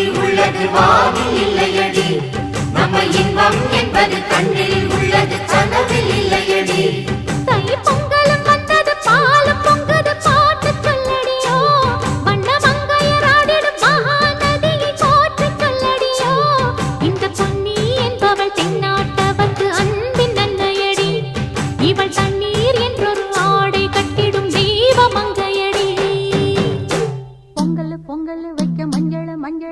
மண்ணில் உள்ளது வானில் இல்லையடி. நம்ம இன்பம் என்பது கண்ணில்